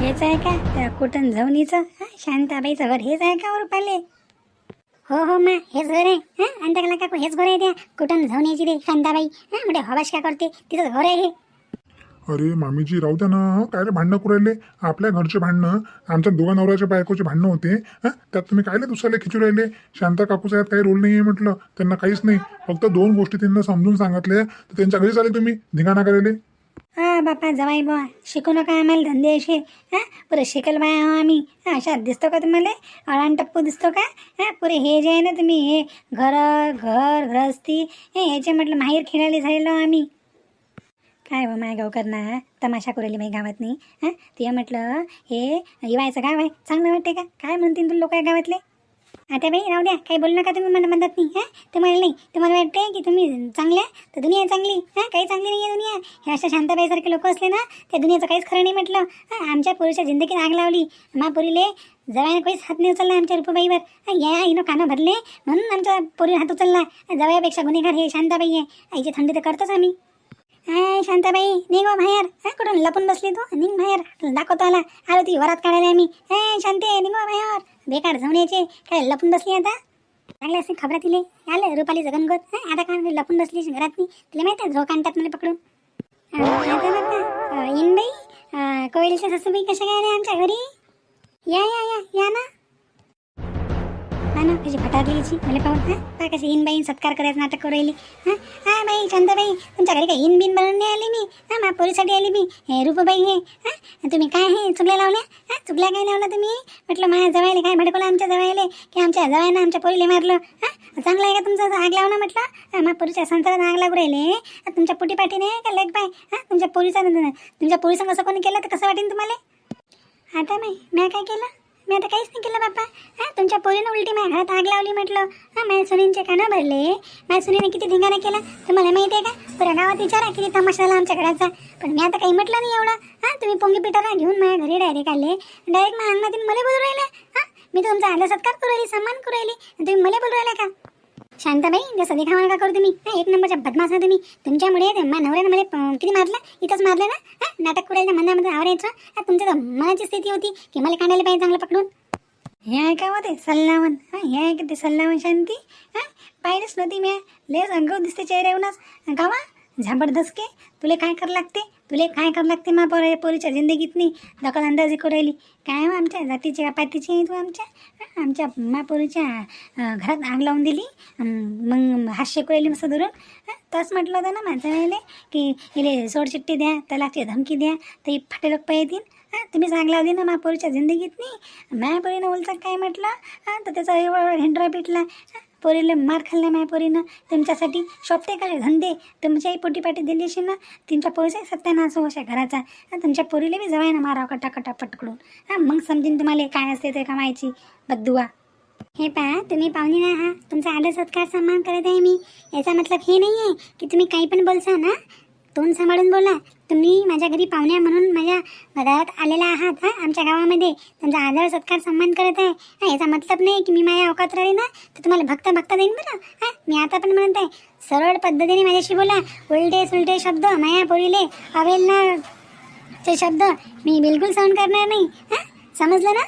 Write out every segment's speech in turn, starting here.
हेच आहे का? त्या कुटन झवणीचं हा शांताबाईचं घर हेच आहे का रुपाले हो हो मा हेच घर आहे. हा त्या काकू हेच घर आहे त्या. कुठं जाऊन यायची ते शांताबाई? हा म्हणजे हवाश का करते? तिथं घर आहे हे. अरे मामीजी राहू द्या ना. काय रे भांडणं कुरायले आपल्या घरचे भांडणं आमच्या दोघा नवऱ्याच्या बायकोचे भांडणं होते. हं? त्यात तुम्ही कायले दुसऱ्याला खिचू राहिले? शांता काकूचा यात काही रोल नाही आहे म्हटलं. त्यांना काहीच नाही. फक्त दोन गोष्टी त्यांना समजून सांगितल्या. तर त्यांच्या घरीच आले तुम्ही. धिंगाणा करायले हा बापा जवाई बुवा. शिकू नका आम्हाला धंदे असे. हा पुरे शिकल बाय आहो आम्ही. हा अशा दिसतो का तुम्हाला? अळान टप्पू दिसतो का? हा पुरे हे जे आहे ना तुम्ही हे घर घर ग्रहस्थी हे ह्याचे म्हटलं माहेर खेळायला झालेलो आम्ही. काय हो बा माय गाव करणार? तमाशा करेली माही गावात नाही हां ते म्हटलं हे हिवायचं गाव आहे. चांगलं वाटते का? काय म्हणतील तुला लोक गावातले? आता बाई राहू द्या. काही बोलू नका तुम्ही मला म्हणत नाही हां? तुम्हाला नाही. तुम्हाला वाटते की तुम्ही चांगल्या? तर दुनिया चांगली हां? काही चांगली नाही आहे दुनिया. हे अशा शांताबाईसारखे लोक असले ना त्या दुनियाचं काहीच खरं नाही म्हटलं. हां आमच्या पोरीच्या जिंदगीत आग लावली. मा जवळ काहीच हात नाही उचलला आमच्या रुपाबाईवर. या हिनं कानं भरले म्हणून आमच्या पोरीने हात उचलला. जवयापेक्षा गुन्हेगार हे शांताबाई आहे. आईची थंडी तर करतोच आम्ही. हाय शांताबाई. निघ हो बाहेर. हा कुठून? लपून बसली तू? निघ बाहेर. दाखवतो आला. आलो ती वरात काढायला आम्ही. हे शांते निघ हो बाहेर. बेकार जाऊन काय लपून बसली आता? चांगले असते खबरा तिले. आलं रुपाली जगनगोत. हा आता काय लपून बसली घरात मी तिला माहिती आहे झोका आणतात मला पकडून. इन येईन बाई. कोविलच्या कोयलीच्या सासूबाई कशा काय आल्या आमच्या घरी? या या या. या ना. हा ना? कशी फटाकलीची मला पाहून हा पहा कशी इन बाईन सत्कार करायचं नाटक करू राहिली हा। हा? बाई चंदाबाई तुमच्या घरी काय इन बिन बनवून नाही आली मी हा मा पोरीसाठी आली मी हे रूपबाई हे। हा? तुम्ही काय हे? चुकल्या लावल्या हा? चुकल्या काय लावला तुम्ही? म्हटलं माझ्या जवायले काय भडकवलं आमच्या जवायले की आमच्या जवायनं आमच्या पोरीले मारलं? हा? चांगलं आहे का तुमचं आग लावणं म्हटलं? हा मा पोरीच्या संसारात आग लागू राहिले तुमच्या पोटीपाठीने का लेग बाय हा तुमच्या पोरीचा तुमच्या पोरीसंग असं कोणी केलं तर कसं वाटेल तुम्हाला? आता नाही मी काय केलं? मी आता काहीच नाही केलं बाप्पा. हां तुमच्या पोरीनं उलटी माझ्या घरात आग लावली म्हटलं. हां माझ्या सुनींचे कानं भरले. माझ्या सुनीने किती धिंगाणा केला? तुम्हाला माहिती आहे का? पुऱ्या गावात विचारा किती तमाशा झाला आमच्या घराचा. पण मी आता काही म्हटलं नाही एवढं. हां तुम्ही पोंगी पिटारा घेऊन माझ्या घरी डायरेक्ट आले. डायरेक्ट माझ्या अंगणात मला बोलू राहिले. हां मी तुमचा आदर सत्कार करू राहिली सन्मान करू राहिली. तुम्ही मला बोलू राहिला का? शांताबाई जसं देखावा का करू तुम्ही. हा, एक नंबरच्या बदमाश तुम्ही. तुमच्यामुळे ते मा नवऱ्यानं मला प- किती मारलं? इथंच मारलं ना? हा नाटक करायचं मनामध्ये आवडायचं हा, तुमच्या तर मनाची स्थिती होती की मला काढायला पाहिजे चांगलं पकडून. हे आहे का मग ते सल्लावन. हा हे आहे का ते सल्लावन शांती. हा पाहिलंच नव्हती मी. लेस अंगावर दिसते चेहऱ्याहूनच गावा झाबरदस्त के तुले काय करा लागते? तुले काय काम लागते मा पोर? पोरीच्या जिंदगीत नाही. दखल करू राहिली. काय हो आमच्या? जातीची का पातीची आहे तू आमच्या? आमच्या मा पोरीच्या घरात आग लावून दिली. मग हास्य करू राहिली मस्त धरून. तसं म्हटलं होतं ना माझं राहिले की इले सोडचिट्टी द्या तलाकची धमकी द्या तर फाटे लोक येतील हां तुम्ही आग लावली ना महापौरीच्या जिंदगीत नाही. मायापोरीनं उलचं काय म्हटलं? हां तर त्याचा एवढा हेंड्रा पिटला. हां, पोरीला मार खाल्ला मायापोरीनं तुमच्यासाठी शोभते काय धंदे? तुमच्याही पोटीपाटी दिली अशी ना तुमच्या पोरीचाही सत्यानाश हो अशा घराचा. तुमच्या पोरीला बी जवाय ना मारावं कटाकटा पटकडून हां मग समजेन तुम्हाला काय असते ते कमायची. बद्दुआ. हे पहा तुम्ही पाहुणे ना हा. तुमचा आदर सत्कार सन्मान करत आहे मी. याचा मतलब हे नाही आहे की तुम्ही काही पण बोलसा ना तोंड सांभाळून बोला. तुम्ही माझ्या घरी पाहुण्या म्हणून माझ्या घरात आलेला आहात हा? आमच्या गावामध्ये. तुमचा आदर सत्कार सन्मान करत आहे. हा याचा मतलब नाही की मी माझ्या अवकात राहील ना तर तुम्हाला भक्ता भक्ता देईन बरं हा? मी आता पण म्हणत आहे सरळ पद्धतीने माझ्याशी बोला. उलटे सुलटे शब्द माया पोरीले हवेल ना चे शब्द मी बिलकुल सहन करणार नाही हा? समजलं ना?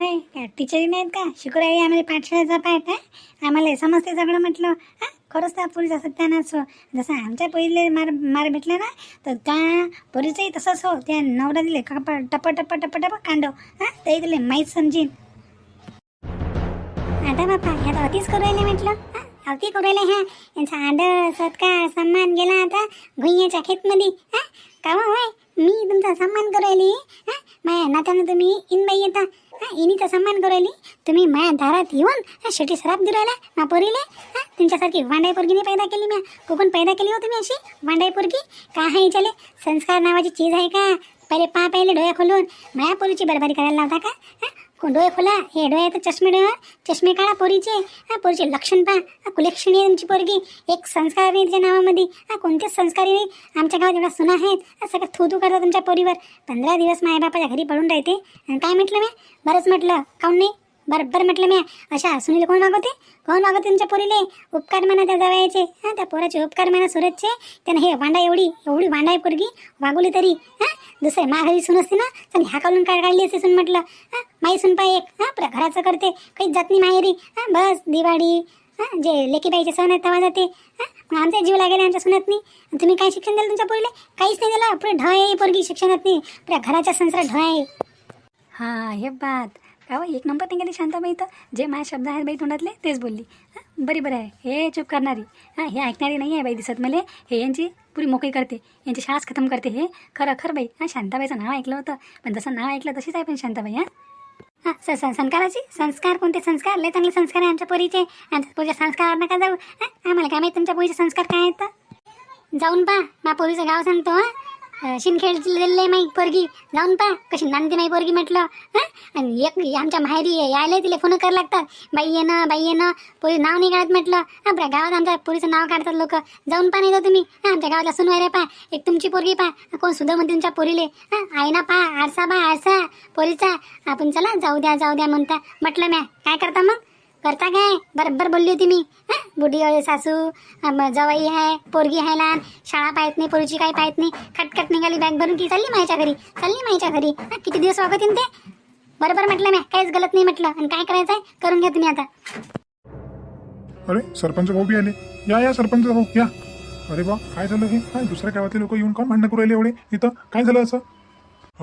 काय टीचरी नाहीत का? शुक्रवारी आम्हाला पाठशाळेचा पाठ आहे आम्हाला समजते सगळं म्हटलं हां? खरंच त्या पोरीचा सत्यानाश हो जसं आमच्या पहिले मार मार भेटले ना तर त्या पोरीचंही तसंच हो. त्या नवरा दिले का टप टप टप टप कांडव हां? ते दिले माहीत समजीन. आता बापा ह्यात अतिच करू राहिले म्हटलं. हां? अति करू राहिले ह्या यांचा आदर सत्कार सन्मान गेला आता. भुईयाच्या खेतमध्ये हां? का होय? मी तुमचा सन्मान करायली हा? माया नात्यानं तुम्ही इनबाई येता हां? इनीचा सन्मान करायली तुम्ही माया दारात येऊन हा शेटी सराप दिरायला राहिला मा पोरीले तुमच्यासारखी वांडाई पोरगीने पैदा केली म्या कुकून पैदा केली हो तुम्ही अशी वांडाई पोरगी? का आहे याच्याले संस्कार नावाची चीज आहे का? पहिले पा पहिले डोळे खोलून माया पोरीची बरबारी करायला लावता का? हा? हो, डोळे खोला. हे डोळे तर चष्मे डोळे चष्मे काढा पोरीचे. हा पोरीचे लक्षण पहा. हा आहे तुमची पोरगी. एक संस्कार नाही तिच्या नावामध्ये. हा कोणतेच संस्कारी नाही आमच्या गावात एवढा सुना आहेत. हा सगळं थू थू करतात तुमच्या पोरीवर. पंधरा दिवस मायबापाच्या घरी पडून राहते. आणि काय म्हटलं मी बरंच म्हटलं. काऊन नाही? बरोबर म्हटलं मी. अशा सुनील कोण मागवते कोण मागवते तुमच्या पोरीले? उपकार म्हणा त्या जवळचे हां त्या पोराचे उपकार म्हणा सुरतचे त्यानं हे वांडा एवढी एवढी वांडा आहे पोरगी वागवली तरी हां? दुसरे माघारी सून असते ना तर ह्या काढून काय काढली असते सून म्हटलं? हां माई सून पाय एक. हां पुरा घराचं करते. काहीच जात नाही माहेरी. हां बस दिवाळी हां जे लेकीबाईचे सण आहेत तेव्हा जाते. हां आमचा जीव लागेल आमच्या सुनत नाही. तुम्ही काय शिक्षण दिलं तुमच्या पोरीले? काहीच नाही दिलं. पुढे ढ आहे पोरगी शिक्षणात नाही. पुऱ्या घराच्या संसारात ढ आहे. हां हे बात. अहो एक नंबर निघाली शांताबाई तर जे माझे शब्द आहेत बाई तोंडातले तेच बोलली. हां बरी बरं आहे. हे चूप करणारी. हां हे ऐकणारी नाही आहे बाई दिसत मला. हे यांची पुरी मोकळी करते. यांची शास खतम करते हे. खरं खरं बाई. हां शांताबाईचं नाव ऐकलं होतं. पण जसं नाव ऐकलं तशीच आहे पण शांताबाई हां. हां स संस्काराची? संस्कार कोणते संस्कार? लय चांगले संस्कार आहे आमच्या पोरीचे. आमच्या पोरीच्या संस्कार नका जाऊ. हां आम्हाला काय माहिती तुमच्या पोरीचे संस्कार काय आहेत? तर जाऊन पा मा पोरीचं गाव सांगतो हां. शिनखेड दिलेलं माही माई पोरगी. जाऊन पा कशी नांदते माई पोरगी म्हटलं हां? आणि एक आमच्या माहेरी यायला तिला फोन करायला लागतात. बाई ये ना बाई ये ना. पोरी नाव नाही काढत म्हटलं. हां गावात आमच्या पोरीचं नाव काढतात लोक. जाऊन पा नाही तर तुम्ही. हां आमच्या गावाला सुनवाय रे पा एक तुमची पोरगी पा कोण सुद्धा म्हणते तुमच्या पोरीले. हां आहे ना पा आरसा बा आरसा. पोरीचा. आपण चला जाऊ द्या जाऊ द्या म्हणता. म्हटलं म्या काय करता मग? करता काय? बरोबर बोलली होती मी. हं? बुढी सासू अम, जवाई आहे पोरगी आहे लहान शाळा पाहत नाही पोरीची काही पाहत नाही. खटखट निघाली बॅग भरून की चालली माझ्या घरी चालली माझ्या घरी. किती दिवस वागतील ते? बरोबर म्हटलं मी काहीच गलत नाही म्हटलं. आणि काय करायचं आहे करून घ्या तुम्ही आता. अरे सरपंच भाऊ बी आले. या या सरपंच भाऊ या. अरे बा काय झालं हे? काय दुसऱ्या गावातले लोक येऊन का भांडणं करू राहिले एवढे? इथं काय झालं असं?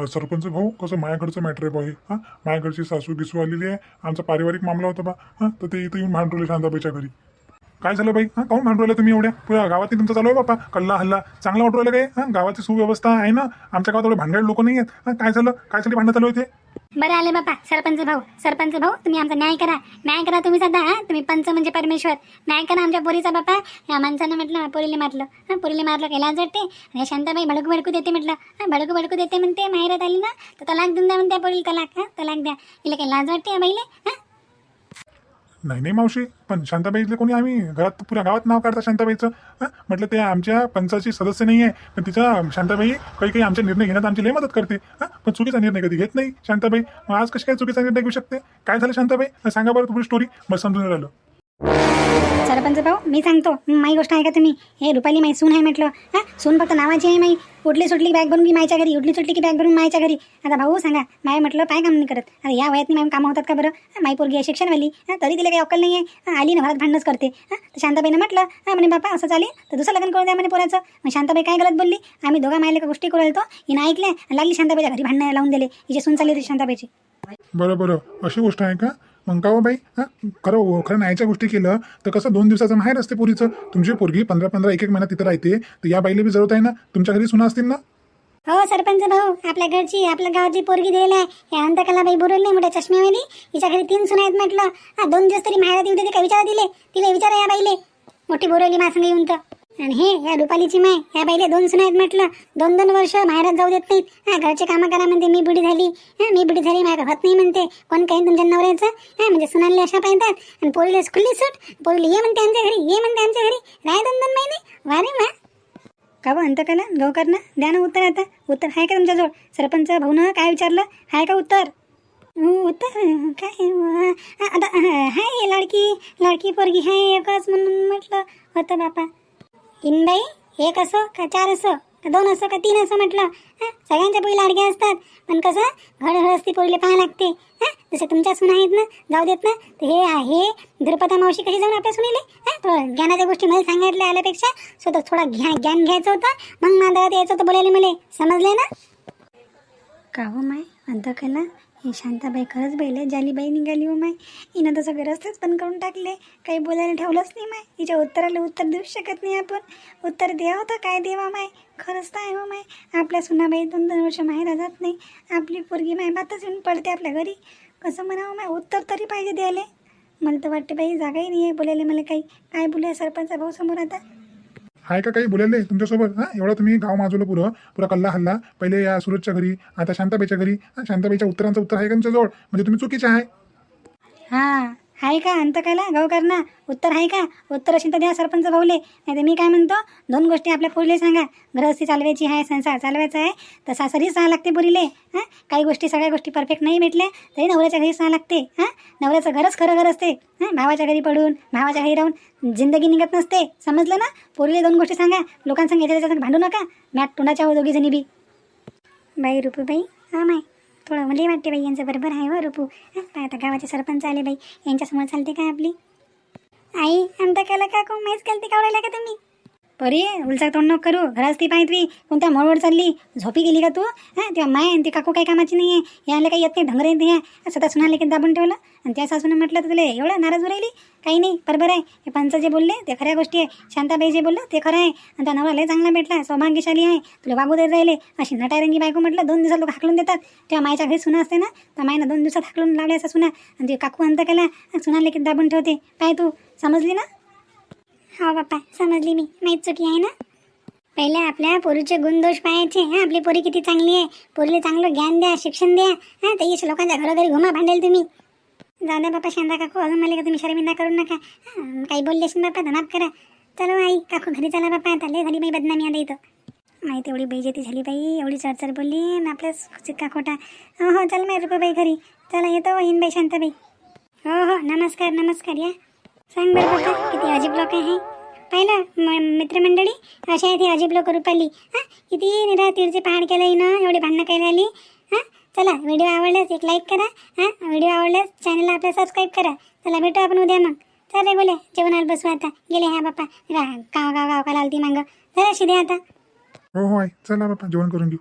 सरपंच भाऊ कसं माझ्याकडचं मॅटर आहे बा हे? हां? माझ्याकडची सासू गिसू आलेली आहे. आमचा पारिवारिक मामला होता बा. हां? तर ते इथं येऊन भांडवले शांताबाईच्या घरी. काय झालं बाई? हां काऊन भांडवलं तुम्ही एवढ्या? पुऱ्या गावातही तुमचं चालू आहे बापा कल्ला हल्ला. चांगला वाटू राहिलं काय? हां गावाची सुव्यवस्था आहे ना? आमच्या गावात एवढे भांडण लोक नाही आहेत हां काय झालं? काय भांडण चालू होते बरं आले बापा सरपंच भाऊ सरपंच भाऊ तुम्ही आमचा न्याय करा. न्याय करा तुम्ही सध्या हा? तुम्ही पंच म्हणजे परमेश्वर. न्याय करा आमच्या पोरीचा बापा या माणसानं म्हटलं पोरीले मारलं. हा पोरीले मारलं केला वाटते? आणि शांताबाई भडकू भडकू देते म्हटलं. हा भडकू भडकू देते म्हणते माहेरात आली ना? तर तलाक देऊन द्या म्हणते पोरीला तलाक. हा तलाक द्या. तिला काही लाज वाटते या बाईले? हा? नाही नाही मावशी पण शांताबाईतले कोणी आम्ही घरात पुऱ्या गावात नाव काढता शांताबाईचं. हां म्हटलं ते आमच्या पंचाची सदस्य नाही आहे पण तिचा शांताबाई काही काही आमचे निर्णय घेण्यात आमची लय मदत करते. हां पण चुकीचा निर्णय कधी घेत नाही शांताबाई. मग आज कशी काय चुकीचा निर्णय घेऊ शकते? काय झालं शांताबाई? सांगा बरं तुमची स्टोरी मग समजून राहिलं. सरपंच भाऊ मी सांगतो माई गोष्ट आहे का तुम्ही. हे रुपाली माई सून आहे म्हटलं. हा सून फक्त नावाची आहे माई. उठली सुटली बॅग भरून की मायच्या घरी उठली सुटली की बॅग भरून मायच्या घरी. आता भाऊ सांगा माय म्हटलं काय काम नाही करत? आता या वयात मॅम कामं होतात का बरं? माई पोरगी आहे शिक्षणवाली. तरी तिला काही अक्कल नाही आहे हा, आली ना घरात भांडणच करते. हा तर शांताबाईनं म्हटलं हा म्हणे बापा असं चालेल? तर दुसरं लग्न करू द्या म्हणे पोराचं. मग शांताबाई काय गलत बोलली? आम्ही दोघा मायला का गोष्टी करू राहिलो हिनं ऐकल्या लागली शांताबाईच्या घरी भांडणं लावून दिले. हिचे सून चालली होती शांताबाईची. बरं बरं. अशी गोष्ट आहे का? मग का हो बाई? हां? खरं हो, खरं न्यायच्या गोष्टी केलं तर कसं दोन दिवसाचं माहेर असते पोरीचं. तुमची पोरगी पंधरा पंधरा एक एक महिना तिथं राहते. तर या बाईला बी जरूरत आहे ना? तुमच्या घरी सुना असतील ना? हो सरपंच भाऊ आपल्या घरची आपल्या गावाची पोरगी दिलेली आहे हे अंतकलाबाई बोलले नाही मोठ्या चष्म्यावाली. हिच्या घरी तीन सुना आहेत म्हटलं. हा दोन दिवस तरी माहेरात येऊ दे काय विचारा दिले? तिला विचारा या बाईले. मोठी बोरवली माझ्या संग येऊन तर. आणि हे या रुपालीची माय या पहिले दोन सुना आहेत म्हटलं. दोन दोन वर्ष माहेरात जाऊ देत नाहीत. हा घरचे कामं करा म्हणते मी बुडी झाली. हा मी बुडी झाली माझ्या होत नाही म्हणते. कोण काही तुमच्या नवऱ्याचं? हा म्हणजे सुनाले अशा पाहतात. आणि पोरीला खुल्ली सूट. पोरीला ये म्हणते आमच्या घरी ये म्हणते आमच्या घरी. राय दोन दोन महिने. वा रे वा. का बा अंतकाला गवकर ना द्या ना उत्तर आता. उत्तर आहे का तुमच्याजवळ? सरपंच भाऊनं काय विचारलं? आहे का उत्तर? उत्तर? काय? आता हाय लाडकी लाडकी पोरगी हाय एकच म्हणून म्हटलं. होतं बापा. इनबाई एक असो का चार असो? का दोन असो? का तीन असो म्हटलं? हां? सगळ्यांच्या पोरी लाडक्या असतात. पण कसं? घड असती पोरीला पाहा लागते. हां? जसे तुमच्या सुना आहेत ना जाऊ देत ना तर हे आहे द्रुपदा मावशी कशी जाऊन आपल्या सुनीले? हां? थोडं ज्ञानाच्या गोष्टी मला सांगितल्या आल्यापेक्षा स्वतः थोडा घ्या ज्ञान घ्यायचं होतं. मग मांदळात यायचं होतं बोलायला मला. समजले ना? का हो माय? अंतकला हे शांताबाई खरंच बैल जालीबाई निघाली हो माय. हिनं तर सगळे रस्तेच बंद करून टाकले. काही बोलायला ठेवलंच नाही माय. हिच्या उत्तराला उत्तर देऊ शकत नाही आपण. उत्तर द्या होतं काय देवा माय. खरंच तर आहे हो माय. आपल्या सुनाबाई दोन दोन वर्ष माहेर जात नाही. आपली पोरगी माय बातच येऊन पडते आपल्या घरी. कसं म्हणावं माय? उत्तर तरी पाहिजे द्यायला. मला तर वाटते बाई जागाही नाही आहे बोलायला. मला काही काय बोलूया सरपंच भाऊ समोर आता. आहे का काही बोलले तुमच्यासोबत. हां एवढं तुम्ही गाव माजवलं पुरं. पुरा कल्ला हल्ला. पहिले या सुरजच्या घरी आता शांताबाईच्या घरी. शांताबाईच्या उत्तरांचं उत्तर आहे का तुमच्याजवळ? म्हणजे तुम्ही चुकीचे आहे. हां. आहे का? अंत कायला गावकरना उत्तर आहे का? उत्तर असेल तर द्या सरपंच भाऊले. नाही तर मी काय म्हणतो दोन गोष्टी आपल्या पोरीले सांगा. गृहस्थी चालवायची आहे संसार चालवायचा आहे तर सासरी सहा लागते पुरीले हां? काही गोष्टी सगळ्या गोष्टी परफेक्ट नाही भेटल्या तरी नवऱ्याच्या घरीच सहा लागते हां? नवऱ्याचं घरच खरं घर असते हां? भावाच्या घरी पडून भावाच्या घरी राहून जिंदगी निघत नसते. समजलं ना? पुरीले दोन गोष्टी सांगा. लोकांसंग याच्या भांडू नका. मॅट तोंडाच्या हो दोघी जणी बी. बाई रुपू बाई हा माय. थोडं मला वाटते बाई यांचं. बरोबर आहे व रुपू. काय आता गावाचे सरपंच आले बाई. यांच्यासमोर चालते का आपली? आई आमचा केलं का कोण माहीत केलती कावडायला का तुम्ही? परी उलचा तोंड नको करू. घरात ती पाहिजे कोणत्या मळवड चालली? झोपी गेली का तू? हां तेव्हा माय आणि ते काकू काही कामाची नाही आहे यायला काही येत नाही ढंगरे येते स्वतः सुनाले की दाबून ठेवलं. आणि त्या सासून म्हटलं तर तुला एवढं नाराज राहिली? काही नाही बरोबर आहे. हे पंच जे बोलले ते खऱ्या गोष्टी आहे. शांताबाई जे बोललं ते खरं आहे. आणि त्या नवरा लय चांगला भेटला सौभाग्यशाली आहे. तुला वागू देत राहिले. अशी नटारंगी बायको म्हटलं दोन दिवसात लोक हाकलून देतात. तेव्हा मायच्या घरी सुना असते ना तर मायनं दोन दिवसात हाकलून लावले असं सुना. आणि ते काकू अंत केला सुनाले की दाबून ठेवते. पाय तू समजली ना? हो बाप्पा. समजली मी. माहीत चुकी आहे ना? पहिले आपल्या पोरीचे गुणदोष पाहायचे. हां आपली पोरी किती चांगली आहे. पोरीला चांगलं ज्ञान द्या शिक्षण द्या. हां तर येश लोकांच्या घरोघरी घुमा भांडेल तुम्ही. जाऊ द्या बाप्पा शांता काकू. अजून मला का तुम्ही शर्मिंदा करू नका? काही बोलले असेल बाप्पा करा. चलो हो, आई काकू घरी चला बाप्पा. आता लय झाली बाई बदनामी आता इथं. माहिती एवढी बेजती झाली बाई. एवढी चरचर बोलली. आणि आपल्याच चिक्का खोटा हो हो चल माय रुपये बाई घरी. चला येतो हो, हिन बाई शांताबाई. हो हो नमस्कार नमस्कार या. सांग बरं बाबा किती अजीब लोक आहे पाहिलं? म- मित्रमंडळी? अशा आहेत हे अजीब लोक रुपाली हां? किती निरा तीरचे पहाड केलं हिनं एवढी भांडणं केली आली हां? चला व्हिडिओ आवडल्यास एक लाईक करा. हां? व्हिडिओ आवडल्यास चॅनलला आपल्या सबस्क्राईब करा. चला भेटू आपण उद्या मग. चल रे बोले जेवणाला बसू आता. गेले ह्या बाप्पा. रा गाव गाव गाव का लालती मागं. जरा शिदे आता. हो हो आई चला बापा जेवण करून घेऊ.